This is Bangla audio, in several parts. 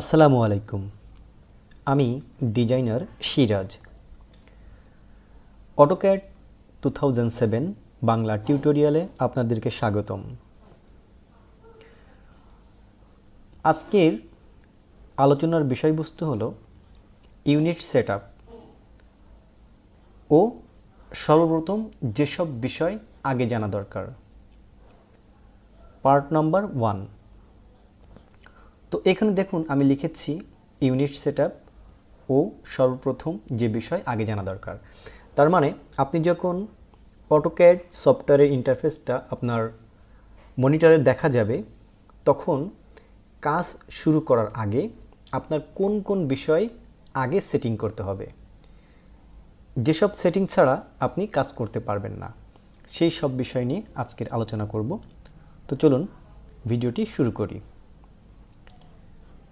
আসসালামু আলাইকুম। আমি designer Siraj. AutoCAD two thousand seven Bangla টিউটোরিয়ালে আপনাদেরকে স্বাগতম। আজকের আলোচনার বিষয়বস্তু হলো ইউনিট সেট ও সর্বপ্রথম যেসব বিষয় আগে জানা দরকার। পার্ট নম্বর ওয়ান তো এখানে দেখুন আমি লিখেছি ইউনিট সেট ও সর্বপ্রথম যে বিষয় আগে জানা দরকার। তার মানে আপনি যখন অটোক্যাড সফটওয়্যারের ইন্টারফেসটা আপনার মনিটরে দেখা যাবে, তখন কাজ শুরু করার আগে আপনার কোন কোন বিষয় আগে সেটিং করতে হবে। যেসব সেটিং ছাড়া আপনি কাজ করতে পারবেন না, সেই সব বিষয় নিয়ে আজকের আলোচনা করব। তো চলুন ভিডিওটি শুরু করি।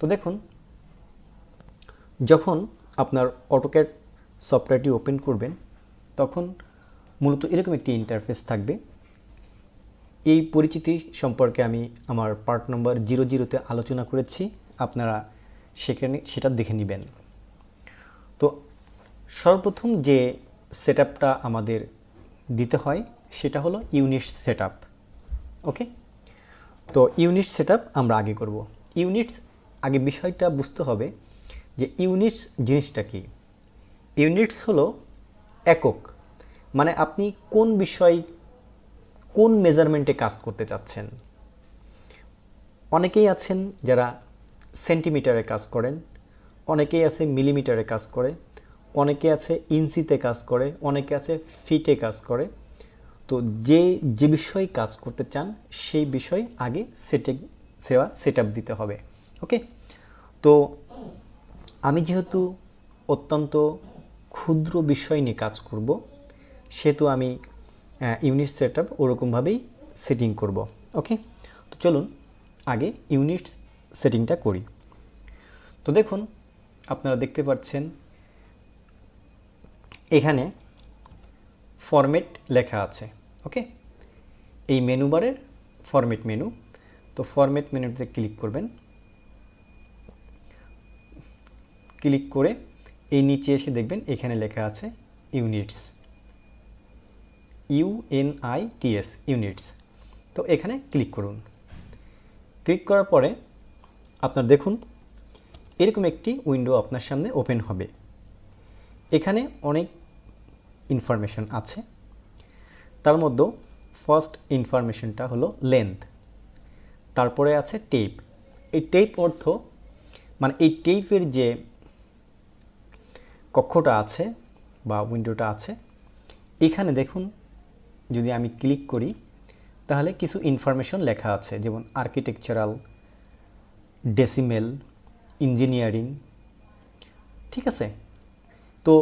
তো দেখুন, যখন আপনার অটোক্যাড সফটওয়্যারটি ওপেন করবেন, তখন মূলত এরকম একটি ইন্টারফেস থাকবে। এই পরিচিতি সম্পর্কে আমি আমার পার্ট নম্বর জিরো জিরোতে আলোচনা করেছি, আপনারা সেখানে, সেটা দেখে নেবেন। তো সর্বপ্রথম যে সেট আমাদের দিতে হয়, সেটা হলো ইউনিট সেট ওকে তো ইউনিট সেট আমরা আগে করব। ইউনিটস আগে বিষয়টা বুঝতে হবে যে ইউনিটস জিনিসটা কি? ইউনিটস হলো একক। মানে আপনি কোন বিষয় কোন মেজারমেন্টে কাজ করতে চাচ্ছেন? অনেকেই আছেন যারা সেন্টিমিটারে কাজ করেন, অনেকেই আছে মিলিমিটারে কাজ করে, অনেকে আছে ইঞ্চিতে কাজ করে, অনেকে আছে ফিটে কাজ করে। তো যে যে বিষয়ে কাজ করতে চান, সেই বিষয় আগে সেটে সেবা সেট দিতে হবে। ওকে তো আমি যেহেতু অত্যন্ত ক্ষুদ্র বিষয় নিয়ে কাজ করব, সেহেতু আমি ইউনিট সেট আপ ওরকমভাবেই সেটিং করব। ওকে তো চলুন আগে ইউনিট সেটিংটা করি। তো দেখুন, আপনারা দেখতে পাচ্ছেন, এখানে ফরম্যাট লেখা আছে। ওকে এই মেনু বারের ফরম্যাট মেনু তো ফরম্যাট মেনুতে ক্লিক করবেন। ক্লিক করে এই নিচে এসে দেখবেন এখানে লেখা আছে ইউনিটস। ইউএনআইটিএস ইউনিটস। তো এখানে ক্লিক করুন। ক্লিক করার পরে আপনার দেখুন, এরকম একটি উইন্ডো আপনার সামনে ওপেন হবে। এখানে অনেক ইনফরমেশন আছে। তার মধ্যে ফার্স্ট ইনফরমেশনটা হলো লেন্থ। তারপরে আছে টেপ এই টেপ অর্থ মানে এই টেপের যে কক্ষটা আছে বা উইন্ডোটা আছে, এখানে দেখুন যদি আমি ক্লিক করি, তাহলে কিছু ইনফরমেশন লেখা আছে, যেমন আর্কিটেকচারাল, ডেসিমেল, ইঞ্জিনিয়ারিং, ঠিক আছে? তো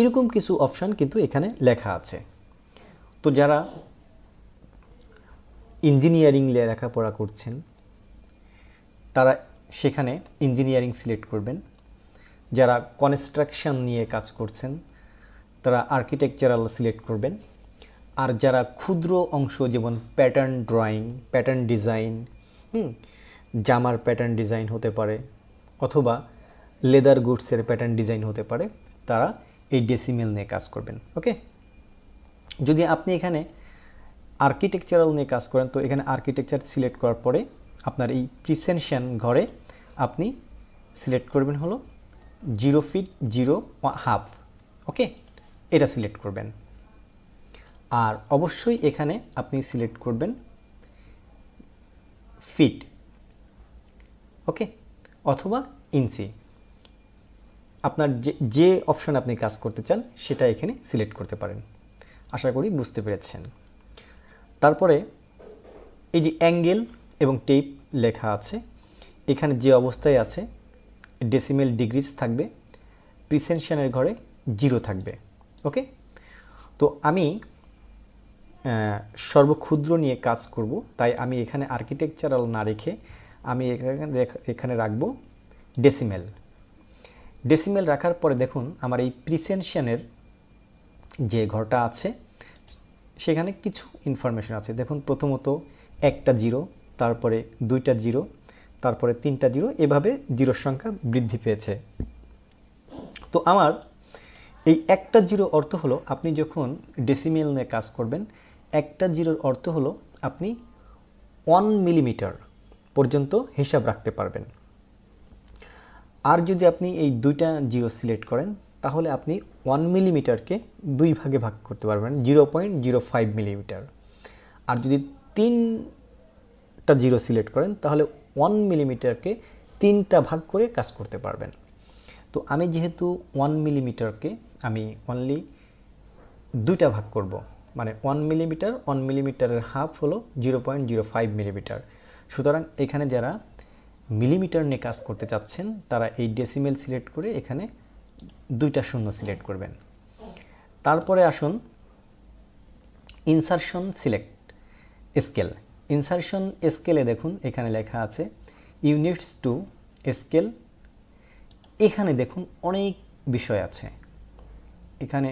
এরকম কিছু অপশান কিন্তু এখানে লেখা আছে। তো যারা ইঞ্জিনিয়ারিং লেখাপড়া করছেন, তারা সেখানে ইঞ্জিনিয়ারিং সিলেক্ট করবেন। যারা কনস্ট্রাকশন নিয়ে কাজ করছেন, তারা আর্কিটেকচারাল সিলেক্ট করবেন। আর যারা ক্ষুদ্র অংশ, যেমন প্যাটার্ন ড্রয়িং প্যাটার্ন ডিজাইন হুম, জামার প্যাটার্ন ডিজাইন হতে পারে, অথবা লেদার গুডসের প্যাটার্ন ডিজাইন হতে পারে, তারা এই ডেসিমেল নিয়ে কাজ করবেন ওকে যদি আপনি এখানে আর্কিটেকচারাল নিয়ে কাজ করেন, তো এখানে আর্কিটেকচার সিলেক্ট করার পরে আপনার এই প্রিসেনশন ঘরে আপনি সিলেক্ট করবেন হলো zero feet zero half okay এটা সিলেক্ট করবেন। আর অবশ্যই এখানে আপনি সিলেক্ট করবেন ফিট ওকে অথবা ইঞ্চি আপনার যে যে অপশান আপনি কাজ করতে চান, সেটা এখানে সিলেক্ট করতে পারেন। আশা করি বুঝতে পেরেছেন। তারপরে এই যে অ্যাঙ্গেল এবং টেপ লেখা আছে, এখানে যে অবস্থায় আছে ডেসিমেল ডিগ্রিজ থাকবে প্রিসেনশনের ঘরে জিরো থাকবে ওকে তো আমি সর্বক্ষুদ্র নিয়ে কাজ করব, তাই আমি এখানে আর্কিটেকচারাল না রেখে আমি এখানে এখানে রাখব ডেসিমেল ডেসিমেল রাখার পরে দেখুন, আমার এই প্রিসেনশনের যে ঘরটা আছে, সেখানে কিছু ইনফরমেশন আছে। দেখুন, প্রথমত একটা জিরো তারপরে দুইটা জিরো তারপরে তিনটা জিরো, এভাবে জিরোর সংখ্যা বৃদ্ধি পেয়েছে। তো আমার এই একটা জিরো অর্থ হলো আপনি যখন ডেসিমেল নিয়ে কাজ করবেন, একটা জিরোর অর্থ হলো আপনি ওয়ান মিলিমিটার পর্যন্ত হিসাব রাখতে পারবেন। আর যদি আপনি এই দুইটা জিরো সিলেক্ট করেন, তাহলে আপনি ওয়ান মিলিমিটারকে দুই ভাগে ভাগ করতে পারবেন zero point zero five millimetre আর যদি তিনটা জিরো সিলেক্ট করেন, তাহলে ওয়ান মিলিমিটারকে তিনটা ভাগ করে কাজ করতে পারবেন। তো আমি যেহেতু ওয়ান মিলিমিটারকে আমি অনলি দুইটা ভাগ করব মানে ওয়ান মিলিমিটার ওয়ান মিলিমিটারের হাফ হলো zero point zero five millimetre সুতরাং এখানে যারা মিলিমিটার নিয়ে কাজ করতে চাচ্ছেন, তারা এই ডেসিমেল সিলেক্ট করে এখানে দুইটা শূন্য সিলেক্ট করবেন। তারপরে আসুন ইনসারশন সিলেক্ট স্কেল ইনসারশন স্কেলে দেখুন, এখানে লেখা আছে, ইউনিটস টু স্কেল। এখানে দেখুন অনেক বিষয় আছে। এখানে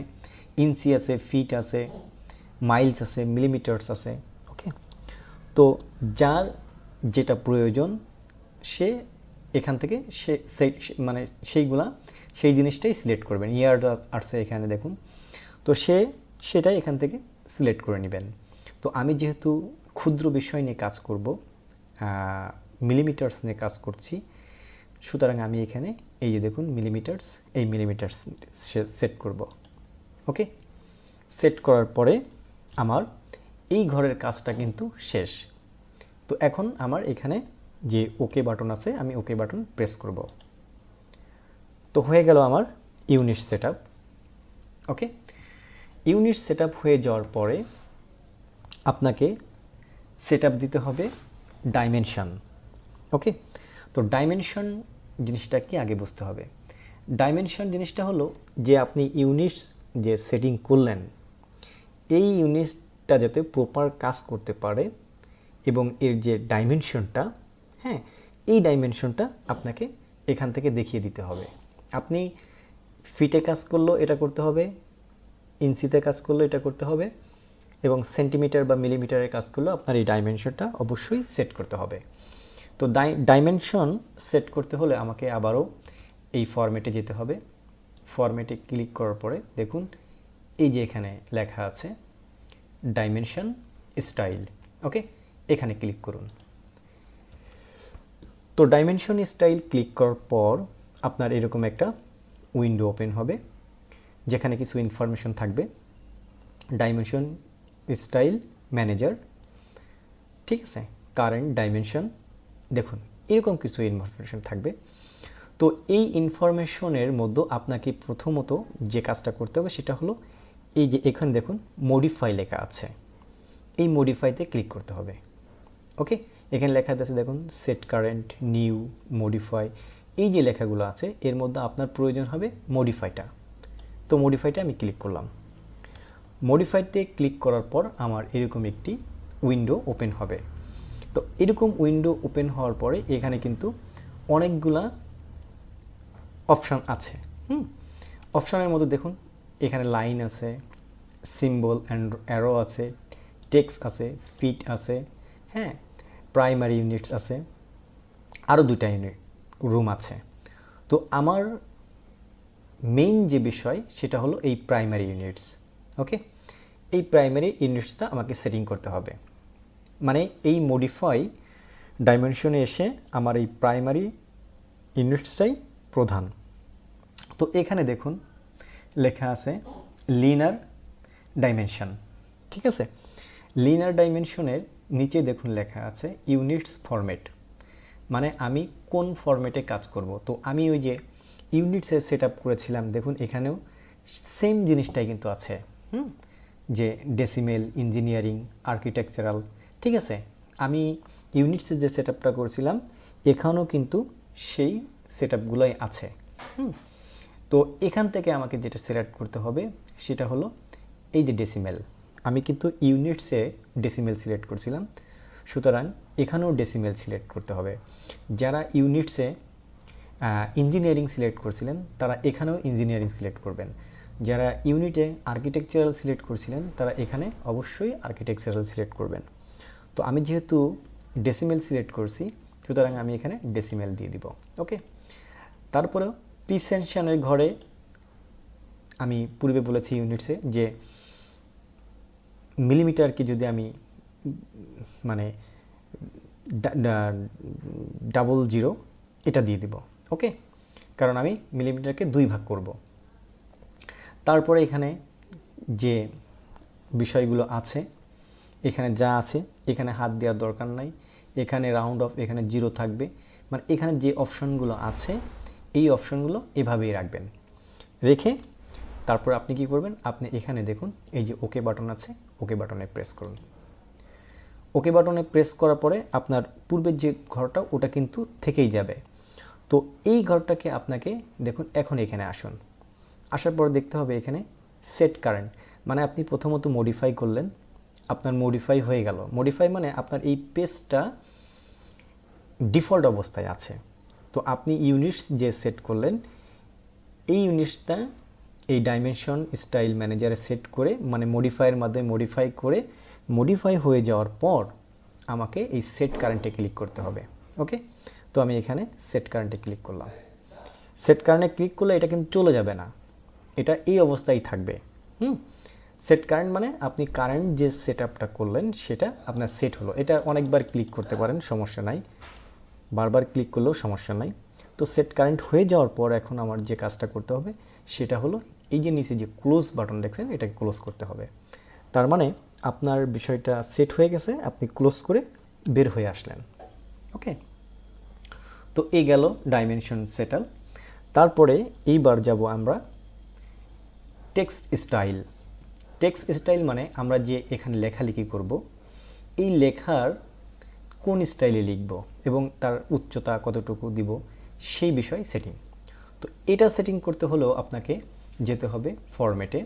ইঞ্চি আছে, ফিট আছে, মাইলস আছে, মিলিমিটার্স আছে, ওকে? তো যার যেটা প্রয়োজন, সে এখান থেকে সে মানে সেইগুলা, সেই জিনিসটাই সিলেক্ট করবেন। ইয়ার আসছে এখানে দেখুন। তো সে, সেটাই এখান থেকে সিলেক্ট করে নেবেন। তো আমি যেহেতু ক্ষুদ্র বিষয় নিয়ে কাজ করব মিলিমিটার্স নিয়ে কাজ করছি। সুতরাং আমি এখানে এই যে দেখুন মিলিমিটার্স এই মিলিমিটার্স সেট করব। ওকে সেট করার পরে আমার এই ঘরের কাজটা কিন্তু শেষ। তো এখন আমার এখানে যে ওকে বাটন আছে, আমি ওকে বাটন প্রেস করব। তো হয়ে গেল আমার unit set okay unit set হয়ে যাওয়ার পরে আপনাকে সেট দিতে হবে ডাইমেনশন ওকে তো ডাইমেনশন জিনিসটা কি আগে বুঝতে হবে। ডাইমেনশন জিনিসটা হলো যে আপনি ইউনিটস যে সেটিং করলেন, এই ইউনিটটা যাতে প্রপার কাজ করতে পারে এবং এর যে ডাইমেনশনটা হ্যাঁ এই ডাইমেনশনটা আপনাকে এখান থেকে দেখিয়ে দিতে হবে। আপনি ফিটে কাজ করলেও এটা করতে হবে ইঞ্চিতে কাজ করলেও এটা করতে হবে এবং সেন্টিমিটার বা মিলিমিটারের কাজ করলেও আপনার এই ডাইমেনশনটা অবশ্যই সেট করতে হবে। তো ডাইমেনশন সেট করতে হলে আমাকে আবারও এই ফরম্যাটে যেতে হবে। ফরম্যাটে ক্লিক করার পরে দেখুন এই যে এখানে লেখা আছে ডাইমেনশন স্টাইল ওকে এখানে ক্লিক করুন। তো ডাইমেনশন স্টাইল ক্লিক করার পর আপনার এরকম একটা উইন্ডো ওপেন হবে, যেখানে কিছু ইনফরমেশন থাকবে। ডাইমেনশন স্টাইল ম্যানেজার ঠিক আছে কারেন্ট ডাইমেনশন দেখুন, এরকম কিছু ইনফরমেশন থাকবে। তো এই ইনফরমেশনের মধ্যে আপনাকে প্রথমত যে কাজটা করতে হবে সেটা হলো, এই যে এখানে দেখুন মডিফাই লেখা আছে। এই মডিফাইতে ক্লিক করতে হবে। ওকে এখানে লেখা আছে, দেখুন সেট কারেন্ট নিউ মডিফাই এই যে লেখাগুলো আছে, এর মধ্যে আপনার প্রয়োজন হবে মডিফাইটা তো মডিফাইটা আমি ক্লিক করলাম। মডিফাইতে ক্লিক করার পর আমার এরকম একটি উইন্ডো ওপেন হবে। তো এরকম উইন্ডো ওপেন হওয়ার পরে এখানে কিন্তু অনেকগুলা অপশান আছে। হুম? অপশানের মধ্যে দেখুন, এখানে লাইন আছে সিম্বল অ্যান্ড অ্যারো আছে টেক্স আছে ফিট আছে হ্যাঁ প্রাইমারি ইউনিটস আছে আরও দুটা ইউনিট রুম আছে। তো আমার মেইন যে বিষয় সেটা হলো এই প্রাইমারি ইউনিটস ওকে এই প্রাইমারি ইউনিটসটা আমাকে সেটিং করতে হবে। মানে এই মডিফাই ডাইমেনশনে এসে আমার এই প্রাইমারি ইউনিটসটাই প্রধান। তো এখানে দেখুন, লেখা আছে লিনার ডাইমেনশন ঠিক আছে? লিনার ডাইমেনশনের নিচে দেখুন লেখা আছে ইউনিটস ফরম্যাট মানে আমি কোন ফরম্যাটে কাজ করব? তো আমি ওই যে ইউনিটসে সেট আপ করেছিলাম, দেখুন এখানেও সেম জিনিসটাই কিন্তু আছে। হুম যে ডেসিমেল ইঞ্জিনিয়ারিং আর্কিটেকচারাল ঠিক আছে? আমি ইউনিটসে যে সেট আপটা করেছিলাম, এখানেও কিন্তু সেই সেট আপগুলোই আছে। হুম? তো এখান থেকে আমাকে যেটা সিলেক্ট করতে হবে, সেটা হলো এই যে ডেসিমেল আমি কিন্তু ইউনিটসে ডেসিমেল সিলেক্ট করছিলাম, সুতরাং এখানেও ডেসিমেল সিলেক্ট করতে হবে। যারা ইউনিটসে ইঞ্জিনিয়ারিং সিলেক্ট করছিলেন, তারা এখানেও ইঞ্জিনিয়ারিং সিলেক্ট করবেন। যারা ইউনিটে আর্কিটেকচারাল সিলেক্ট করছিলেন, তারা এখানে অবশ্যই আর্কিটেকচারাল সিলেক্ট করবেন। তো আমি যেহেতু ডেসিমেল সিলেক্ট করছি, সুতরাং আমি এখানে ডেসিমেল দিয়ে দিব ওকে তারপরেও প্রিসেনশনের ঘরে আমি পূর্বে বলেছি ইউনিটসে যে মিলিমিটারকে যদি আমি মানে ডাবল জিরো এটা দিয়ে দিব ওকে কারণ আমি মিলিমিটারকে দুই ভাগ করব। তারপরে এখানে যে বিষয়গুলো আছে, এখানে যা আছে, এখানে হাত দেওয়ার দরকার নাই, এখানে রাউন্ড অফ এখানে জিরো থাকবে। মানে এখানে যে অপশনগুলো আছে, এই অপশনগুলো এভাবেই রাখবেন। রেখে তারপর আপনি কি করবেন? আপনি এখানে দেখুন, এই যে ওকে বাটন আছে ওকে বাটনে প্রেস করুন। ওকে বাটনে প্রেস করার পরে আপনার পূর্বের যে ঘরটা, ওটা কিন্তু থেকেই যাবে। তো এই ঘরটাকে আপনাকে দেখুন, এখন এখানে আসুন। আসার পর দেখতে হবে এখানে সেট কারেন্ট মানে আপনি প্রথমত মডিফাই করলেন, আপনার মডিফাই হয়ে গেল। মডিফাই মানে আপনার এই পেজটা ডিফল্ট অবস্থায় আছে। তো আপনি ইউনিটস যে সেট করলেন, এই ইউনিটসটা এই ডাইমেনশন স্টাইল ম্যানেজারে সেট করে মানে মডিফাইয়ের মাধ্যমে মডিফাই করে মডিফাই হয়ে যাওয়ার পর আমাকে এই সেট কারেন্টে ক্লিক করতে হবে। ওকে তো আমি এখানে সেট কারেন্টে ক্লিক করলাম। সেট কারেন্টে ক্লিক করলে এটা কিন্তু চলে যাবে না। এটা এই অবস্থায় থাকবে। হুম? সেট কারেন্ট মানে আপনি কারেন্ট যে সেট আপটা করলেন, সেটা আপনার সেট হলো। এটা অনেকবার ক্লিক করতে পারেন, সমস্যা নাই। বারবার ক্লিক করলেও সমস্যা নাই। তো সেট কারেন্ট হয়ে যাওয়ার পর এখন আমার যে কাজটা করতে হবে, সেটা হলো এই যে নিচে যে ক্লোজ বাটন দেখছেন, এটাকে ক্লোজ করতে হবে। তার মানে আপনার বিষয়টা সেট হয়ে গেছে, আপনি ক্লোজ করে বের হয়ে আসলেন। ওকে তো এই গেল ডাইমেনশন সেটাল তারপরে এইবার যাব আমরা টেক্সট স্টাইল। টেক্সট স্টাইল মানে আমরা যে এখানে লেখালেখি করব, এই লেখার কোন স্টাইলে লিখব এবং তার উচ্চতা কতটুকু দিব, সেই বিষয় সেটিং তো এটা সেটিং করতে হলেও আপনাকে যেতে হবে ফরম্যাটে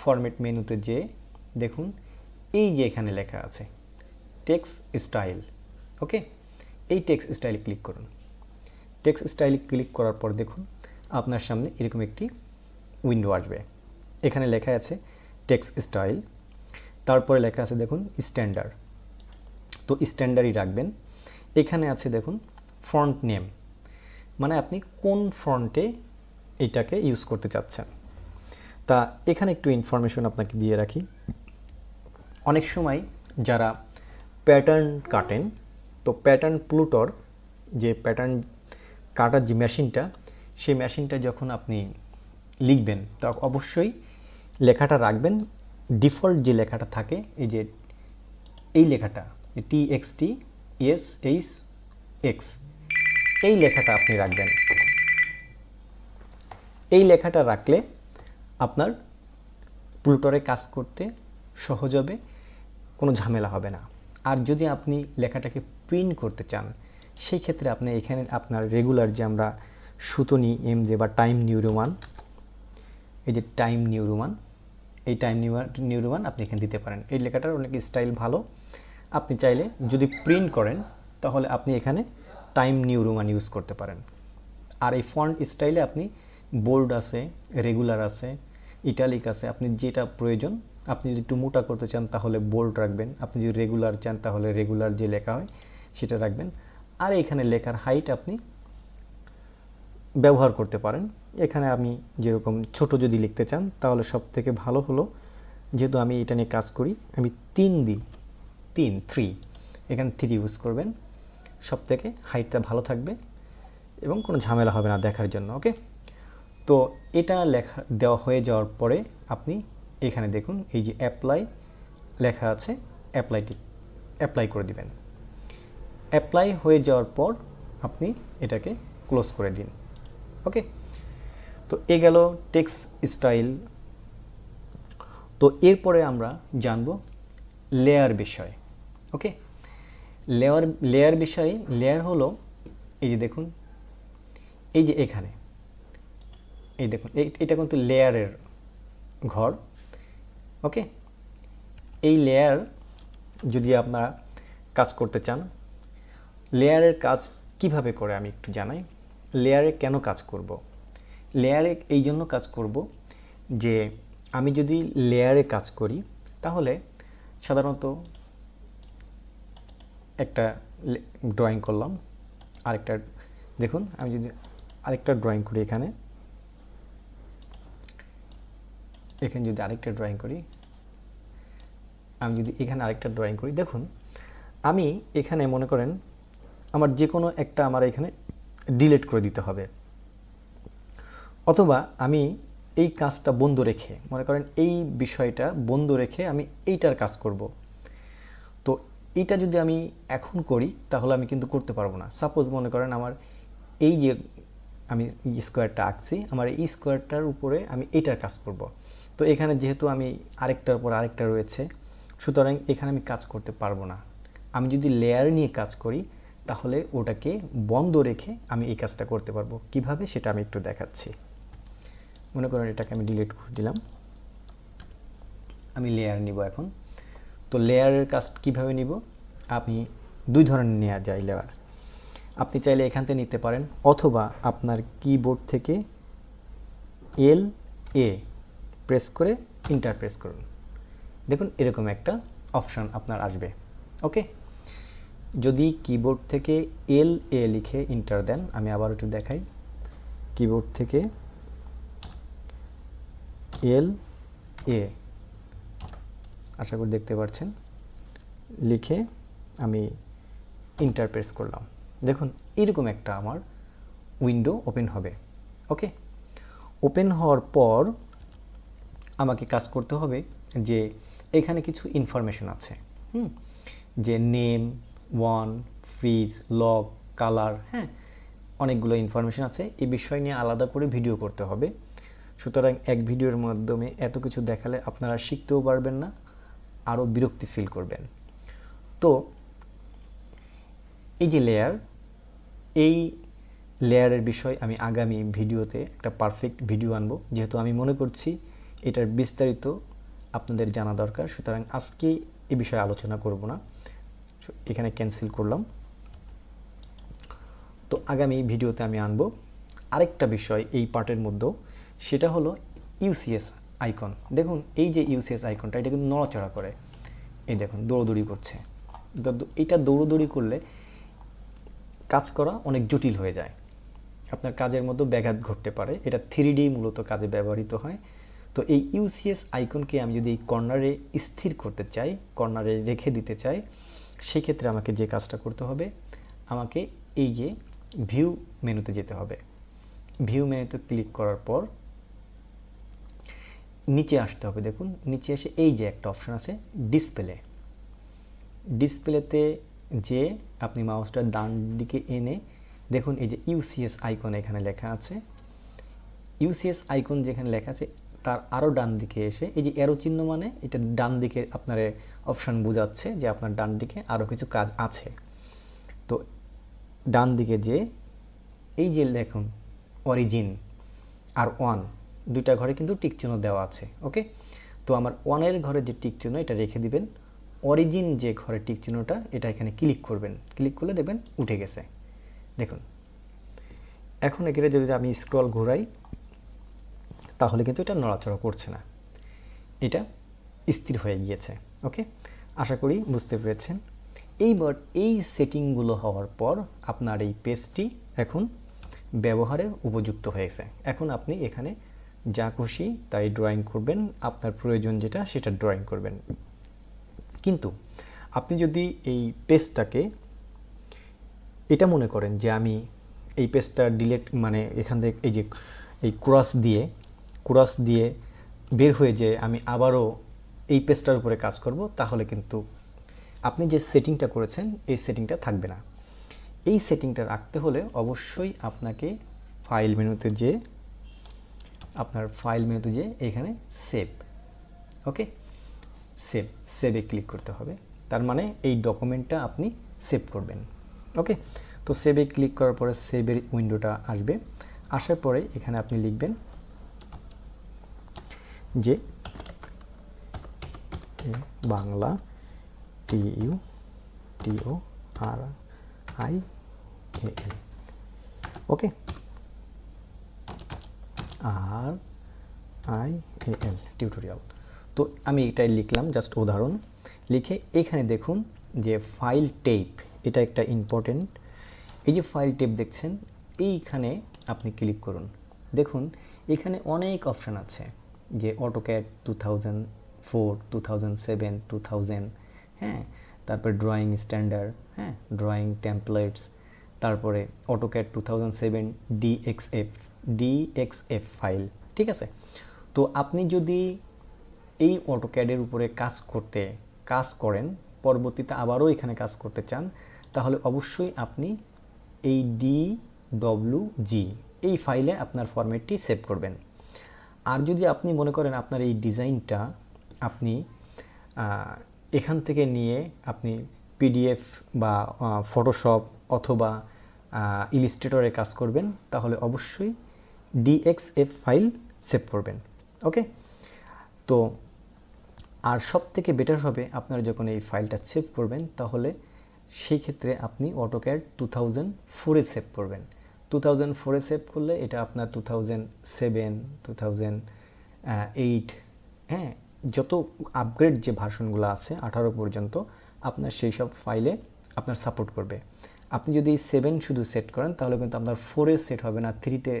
ফরম্যাট মেনুতে যে, দেখুন, এই যে এখানে লেখা আছে, টেক্সট স্টাইল, ওকে? এই টেক্সট স্টাইল ক্লিক করুন। টেক্সট স্টাইল ক্লিক করার পর দেখুন, আপনার সামনে এরকম একটি উইন্ডো আসবে। এখানে লেখা আছে টেক্স স্টাইল তারপরে লেখা আছে দেখুন স্ট্যান্ডার্ড তো স্ট্যান্ডার্ডই রাখবেন। এখানে আছে দেখুন ফ্রন্ট নেম মানে আপনি কোন ফ্রন্টে এটাকে ইউজ করতে চাচ্ছেন। তা এখানে একটু ইনফরমেশন আপনাকে দিয়ে রাখি। অনেক সময় যারা প্যাটার্ন কাটেন, তো প্যাটার্ন প্লুটর যে প্যাটার্ন কাটার যে মেশিনটা সেই মেশিনটা যখন আপনি লিখবেন, তা অবশ্যই লেখাটা রাখবেন। ডিফল্ট যে লেখাটা থাকে, এই যে এই লেখাটা T X T S H X এই লেখাটা আপনি রাখবেন। এই লেখাটা রাখলে আপনার প্লুটরে কাজ করতে সহজ হবে, কোনো ঝামেলা হবে না। আর যদি আপনি লেখাটাকে প্রিন্ট করতে চান, সেই ক্ষেত্রে আপনি এখানে আপনার রেগুলার যে আমরা সুতনি এম যে বা টাইম নিউরোমান এই যে টাইম নিউরোমান এই টাইম নিউরোমান আপনি এখানে দিতে পারেন। এই লেখাটার অনেক স্টাইল ভালো। আপনি চাইলে যদি প্রিন্ট করেন, তাহলে আপনি এখানে টাইম নিউরোমান ইউজ করতে পারেন। আর এই ফন্ট স্টাইলে আপনি বোল্ড আছে রেগুলার আছে ইটালিক আছে, আপনি যেটা প্রয়োজন, আপনি যদি একটু মোটা করতে চান, তাহলে বোল্ড রাখবেন। আপনি যদি রেগুলার চান, তাহলে রেগুলার যে লেখা হয়, সেটা রাখবেন। আর এখানে লেখার হাইট আপনি ব্যবহার করতে পারেন। এখানে আমি যেরকম ছোট যদি লিখতে চান, তাহলে সব থেকে ভালো হলো যেহেতু আমি এটা নিয়ে কাজ করি, আমি তিন দিই তিন থ্রি এখানে থ্রি ইউজ করবেন। সব থেকে হাইটটা ভালো থাকবে এবং কোনো ঝামেলা হবে না দেখার জন্য ওকে তো এটা লেখা, দেওয়া হয়ে যাওয়ার পরে আপনি এখানে দেখুন, এই যে অ্যাপ্লাই লেখা আছে অ্যাপ্লাইটি অ্যাপ্লাই করে দিবেন। অ্যাপ্লাই হয়ে যাওয়ার পর আপনি এটাকে ক্লোজ করে দিন ওকে তো এ গেল টেক্স স্টাইল। তো এরপরে আমরা জানব লেয়ার বিষয়, ওকে? লেয়ার লেয়ার বিষয়ে, লেয়ার হলো এই যে দেখুন, এই যে এখানে, এই দেখুন এটা কিন্তু লেয়ারের ঘর, ওকে? এই লেয়ার যদি আপনারা কাজ করতে চান, লেয়ারের কাজ কীভাবে করে আমি একটু জানাই। লেয়ারে কেন কাজ করব? লেয়ারে এই জন্য কাজ করব যে আমি যদি লেয়ারে কাজ করি, তাহলে সাধারণত একটা ড্রয়িং করলাম। আরেকটা, দেখুন, আমি যদি আরেকটা ড্রয়িং করি এখানে। এখানে যদি আরেকটা ড্রয়িং করি, আমি যদি এখানে আরেকটা ড্রয়িং করি, দেখুন, আমি এখানে মনে করেন আমার যে কোনো একটা আমার এখানে ডিলিট করে দিতে হবে। অথবা আমি এই কাজটা বন্ধ রেখে, মনে করেন এই বিষয়টা বন্ধ রেখে আমি এইটার কাজ করব। তো এইটা যদি আমি এখন করি, তাহলে আমি কিন্তু করতে পারব না। সাপোজ মনে করেন আমার এই যে আমি স্কোয়ারটা আঁকছি, আমার এই স্কোয়ারটার উপরে আমি এইটার কাজ করব। তো এখানে যেহেতু আমি আরেকটার উপর আরেকটা রয়েছে, সুতরাং এখানে আমি কাজ করতে পারব না। আমি যদি লেয়ার নিয়ে কাজ করি, তাহলে ওটাকে বন্ধ রেখে আমি এই কাজটা করতে পারব। কীভাবে? সেটা আমি একটু দেখাচ্ছি। মনে করেন এটাকে আমি ডিলিট করে দিলাম। আমি লেয়ার নিব এখন। তো লেয়ারের কাজ কীভাবে নিব? আপনি দুই ধরনের নেওয়া যায় লেয়ার আপনি চাইলে এখান থেকে নিতে পারেন, অথবা আপনার কিবোর্ড থেকে এল এ প্রেস করে ইন্টার প্রেস করুন। দেখুন, এরকম একটা অপশান আপনার আসবে। ওকে যদি কিবোর্ড থেকে এল এ লিখে ইন্টার দেন, আমি আবার একটু দেখাই। কিবোর্ড থেকে এল এ আশা করি দেখতে পাচ্ছেন লিখে আমি ইন্টার প্রেস করলাম। দেখুন, এরকম একটা আমার উইন্ডো ওপেন হবে। ওকে ওপেন হওয়ার পর আমাকে কাজ করতে হবে যে এখানে কিছু ইনফরমেশন আছে। হুম? যে name one freeze lock colour হ্যাঁ? অনেকগুলো ইনফরমেশন আছে। এই বিষয় নিয়ে আলাদা করে ভিডিও করতে হবে। সুতরাং এক ভিডিওর মাধ্যমে এত কিছু দেখালে আপনারা শিখতেও পারবেন না, আরও বিরক্তি ফিল করবেন। তো, এই যে লেয়ার এই লেয়ারের বিষয় আমি আগামী ভিডিওতে একটা পারফেক্ট ভিডিও আনব। যেহেতু আমি মনে করছি এটার বিস্তারিত আপনাদের জানা দরকার, সুতরাং আজকে এ বিষয়ে আলোচনা করব না। এখানে ক্যান্সেল করলাম। তো, আগামী ভিডিওতে আমি আনব। আরেকটা বিষয় এই পার্টের মধ্যেও সেটা হলো ইউসিএস আইকন দেখুন, এই যে ইউসিএস আইকনটা এটা কিন্তু নড়াচড়া করে। এই দেখুন, দৌড়দৌড়ি করছে। এটা দৌড়দৌড়ি করলে কাজ করা অনেক জটিল হয়ে যায়। আপনার কাজের মধ্যে ব্যাঘাত ঘটতে পারে। এটা থ্রি ডি মূলত কাজে ব্যবহৃত হয়। তো এই ইউসিএস আইকনকে আমি যদি কর্নারে স্থির করতে চাই কর্নারে রেখে দিতে চাই, সেক্ষেত্রে আমাকে যে কাজটা করতে হবে, আমাকে এই যে ভিউ মেনুতে যেতে হবে। ভিউ মেনুতে ক্লিক করার পর নিচে আসতে হবে, দেখুন, নিচে এসে এই যে একটা অপশান আছে ডিসপ্লে ডিসপ্লেতে যে আপনি মাউসটা ডান দিকে এনে, দেখুন, এই যে ইউসিএস আইকন এখানে লেখা আছে। ইউসিএস আইকন যেখানে লেখা আছে, তার আরও ডান দিকে এসে, এই যে এরো চিহ্ন মানে এটা ডান দিকে আপনার অপশান বোঝাচ্ছে যে আপনার ডান দিকে আরও কিছু কাজ আছে। তো ডান দিকে যে, এই যে দেখুন অরিজিন আর ওয়ান দুইটা ঘরে কিন্তু টিক চিহ্ন দেওয়া আছে ওকে তো আমার ওয়ানের ঘরে যে টিক চিহ্ন, এটা রেখে দিবেন। অরিজিন যে ঘরে টিক চিহ্নটা, এটা এখানে ক্লিক করবেন। ক্লিক করলে দেখবেন উঠে গেছে। দেখুন। এখন এখানে যদি আমি স্ক্রল ঘোরাই, তাহলে কিন্তু এটা নড়াচড়া করছে না। এটা স্থির হয়ে গিয়েছে ওকে আশা করি বুঝতে পেরেছেন। এইবার এই সেটিংগুলো হওয়ার পর আপনার এই পেজটি এখন ব্যবহারের উপযুক্ত হয়েছে। এখন আপনি এখানে যা খুশি তাই ড্রয়িং করবেন। আপনার প্রয়োজন যেটা সেটা ড্রয়িং করবেন। কিন্তু আপনি যদি এই পেজটাকে এটা মনে করেন যে আমি এই পেজটা ডিলেট মানে এখান থেকে এই যে এই ক্রস দিয়ে ক্রস দিয়ে বের হয়ে যে আমি আবারও এই পেজটার উপরে কাজ করব, তাহলে কিন্তু আপনি যে সেটিংটা করেছেন এই সেটিংটা থাকবে না। এই সেটিংটা রাখতে হলে অবশ্যই আপনাকে ফাইল মেনুতে যে আপনার ফাইল মেনুতে যে এখানে সেভ ওকে সেভ সেভে ক্লিক করতে হবে। তার মানে এই ডকুমেন্টটা আপনি সেভ করবেন ওকে তো সেভে ক্লিক করার পরে সেভের উইন্ডোটা আসবে। আসার পরে এখানে আপনি লিখবেন যে Bangla T U T O R I A okay R I A L tutorial তো আমি এটাই লিখলাম জাস্ট উদাহরণ। লিখে এখানে দেখুন যে ফাইল টেপ এটা একটা ইম্পর্টেন্ট এই যে ফাইল টেপ দেখছেন, এইখানে আপনি ক্লিক করুন। দেখুন, এখানে অনেক অপশান আছে। যে AutoCAD two thousand four two thousand seven two thousand হ্যাঁ? তারপরে ড্রয়িং স্ট্যান্ডার্ড হ্যাঁ? ড্রয়িং টেমপ্লেটস তারপরে AutoCAD two thousand seven DXF DXF file ঠিক আছে? তো আপনি যদি এই অটোক্যাডের উপরে কাজ করতে, কাজ করেন, পরবর্তীতে আবারও এখানে কাজ করতে চান, তাহলে অবশ্যই আপনি এই ডি ডব্লিউ জি এই ফাইলে আপনার ফরম্যাটটি সেভ করবেন। আর যদি আপনি মনে করেন আপনার এই ডিজাইনটা আপনি এখান থেকে নিয়ে আপনি পিডিএফ বা ফটোশপ অথবা ইলিস্ট্রেটরে কাজ করবেন, তাহলে অবশ্যই ডিএক্সএফ ফাইল সেভ করবেন ওকে তো আর সব থেকে বেটার হবে আপনারা যখন এই ফাইলটা সেভ করবেন, তাহলে সেই ক্ষেত্রে আপনি অটোক্যাড টু থাউজেন্ড ফোরে সেভ করবেন। টু থাউজেন্ড ফোরে সেভ করলে এটা আপনার two thousand seven two thousand eight হ্যাঁ? যত আপগ্রেড যে ভার্সনগুলো আছে, আঠারো পর্যন্ত, আপনার সেই সব ফাইলে আপনার সাপোর্ট করবে। আপনি যদি সেভেন শুধু সেট করেন, তাহলে কিন্তু আপনার ফোরে সেট হবে না থ্রিতে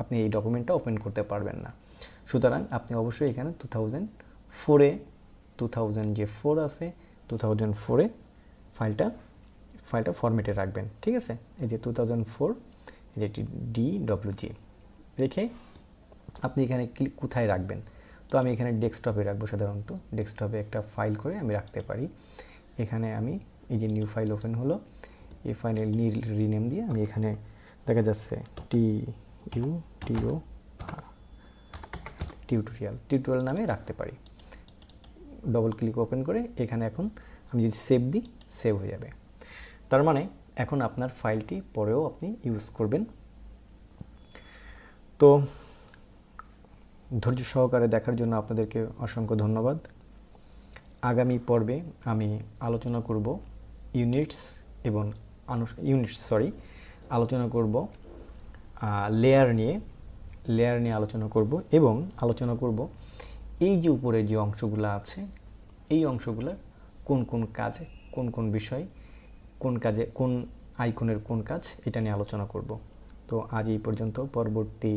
আপনি এই ডকুমেন্টটা ওপেন করতে পারবেন না। সুতরাং আপনি অবশ্যই এখানে টু থাউজেন্ড ফোরে টু থাউজেন্ড যে ফোর আছে টু থাউজেন্ড ফোরে ফাইলটা ফাইলটা ফরম্যাটে রাখবেন, ঠিক আছে? এই যে টু থাউজেন্ড ফোর যেটি ডি ডব্লিউ জি রেখে আপনি এখানে ক্লিক কোথায় রাখবেন? তো আমি এখানে ডেস্কটপে রাখব সাধারণত। ডেস্কটপে একটা ফাইল করে আমি রাখতে পারি। এখানে আমি এই যে নিউ ফাইল ওপেন হলো, এই ফাইলের রিনেম দিয়ে আমি এখানে দেখা যাচ্ছে T U T O tutorial tutorial নামে রাখতে পারি। ডবল ক্লিক ওপেন করে এখানে এখন আমি যদি সেভ দিই সেভ হয়ে যাবে। তার মানে এখন আপনার ফাইলটি পরেও আপনি ইউজ করবেন। তো ধৈর্য সহকারে দেখার জন্য আপনাদেরকে অসংখ্য ধন্যবাদ। আগামী পর্বে আমি আলোচনা করব ইউনিটস এবং ইউনিটস সরি আলোচনা করব লেয়ার নিয়ে লেয়ার নিয়ে আলোচনা করব এবং আলোচনা করব এই যে উপরে যে অংশগুলো আছে, এই অংশগুলোর কোন কোন কাজে, কোন কোন বিষয়, কোন কাজে, কোন আইকনের কোন কাজ, এটা নিয়ে আলোচনা করব। তো আজ এই পর্যন্ত, পরবর্তী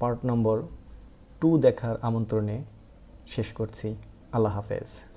পার্ট নম্বর টু দেখার আমন্ত্রণে শেষ করছি। আল্লাহ হাফেজ।